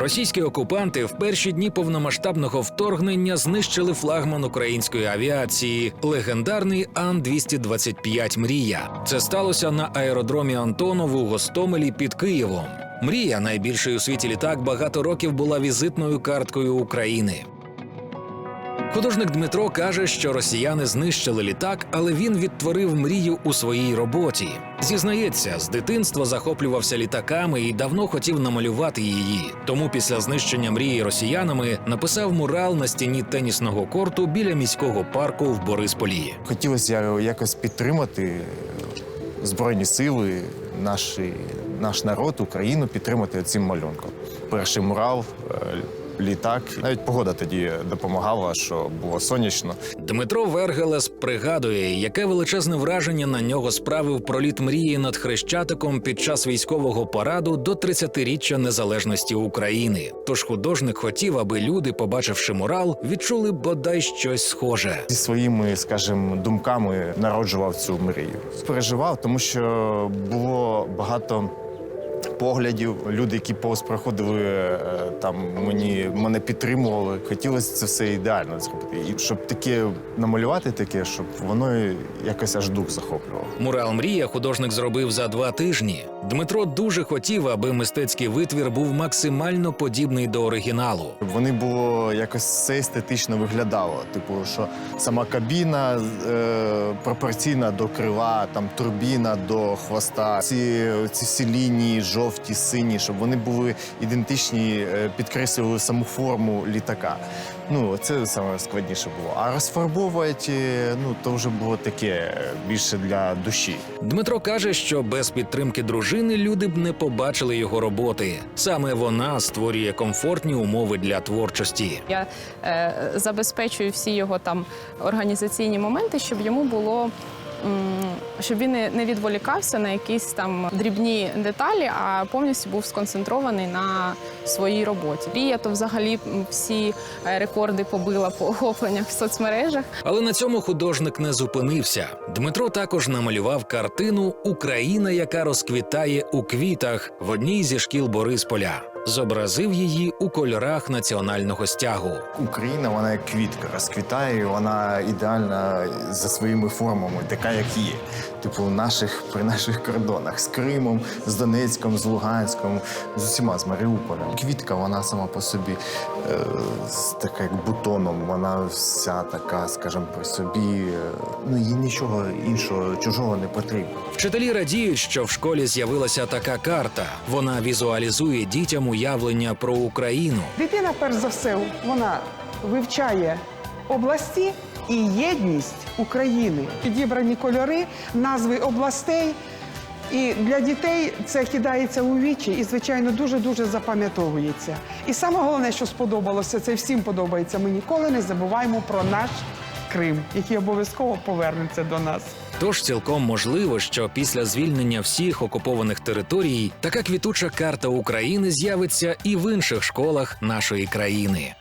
Російські окупанти в перші дні повномасштабного вторгнення знищили флагман української авіації легендарний Ан 225 Мрія. Це сталося на аеродромі Антонов у Гостомелі під Києвом. Мрія, найбільший у світі літак, багато років була візитною карткою України. Художник Дмитро каже, що росіяни знищили літак, але він відтворив мрію у своїй роботі. Зізнається, з дитинства захоплювався літаками і давно хотів намалювати її. Тому після знищення мрії росіянами написав мурал на стіні тенісного корту біля міського парку в Борисполі. Хотілося якось підтримати Збройні сили, наші, наш народ, Україну підтримати цим малюнком. Перший мурал, е, літак. Навіть погода тоді допомагала, що було сонячно. Дмитро Вергелес пригадує, яке величезне враження на нього справив проліт мрії над Хрещатиком під час військового параду до 30-річчя незалежності України. Тож художник хотів, аби люди, побачивши мурал, відчули бодай щось схоже. Зі своїми, скажімо, думками народжував цю мрію. Переживав, тому що було багато. Поглядів, люди, які повз проходили, е, там мені мене підтримували. Хотілося це все ідеально зробити. І щоб таке намалювати таке, щоб воно якось аж дух захоплювало. Мурал Мрія художник зробив за два тижні. Дмитро дуже хотів, аби мистецький витвір був максимально подібний до оригіналу. Вони було якось все естетично виглядало. Типу, що сама кабіна е, пропорційна до крила, там турбіна до хвоста. Ці, ці всі лінії, жовті, сині, щоб вони були ідентичні, е, підкреслювали саму форму літака. Ну, це саме складніше було. А розфарбовувати, е, ну, то вже було таке е, більше для душі. Дмитро каже, що без підтримки дружини люди б не побачили його роботи. Саме вона створює комфортні умови для творчості. Я е, забезпечую всі його там організаційні моменти, щоб йому було. Щоб він не не відволікався на якісь там дрібні деталі, а повністю був сконцентрований на своїй роботі. Рія то взагалі всі е, рекорди побила по охопленнях в соцмережах. Але на цьому художник не зупинився. Дмитро також намалював картину Україна, яка розквітає у квітах в одній зі шкіл Борисполя. Зобразив її у кольорах національного стягу. Україна, вона як квітка, розквітає, і вона ідеальна за своїми формами, така, як є. Типу, наших при наших кордонах з Кримом, з Донецьком, з Луганськом, з усіма з Маріуполем. Квітка, вона сама по собі е, з- така як бутоном, вона вся така, скажімо, при собі. е, ну їй нічого іншого чужого не потрібно. Вчителі радіють, що в школі з'явилася така карта. Вона візуалізує дітям уявлення про Україну. Дитина, перш за все, вона вивчає області і єдність України. Підібрані кольори, назви областей. І для дітей це кидається у вічі і, звичайно, дуже-дуже запам'ятовується. І саме головне, що сподобалося, це всім подобається. Ми ніколи не забуваємо про наш Крим, який обов'язково повернеться до нас. Тож цілком можливо, що після звільнення всіх окупованих територій така квітуча карта України з'явиться і в інших школах нашої країни.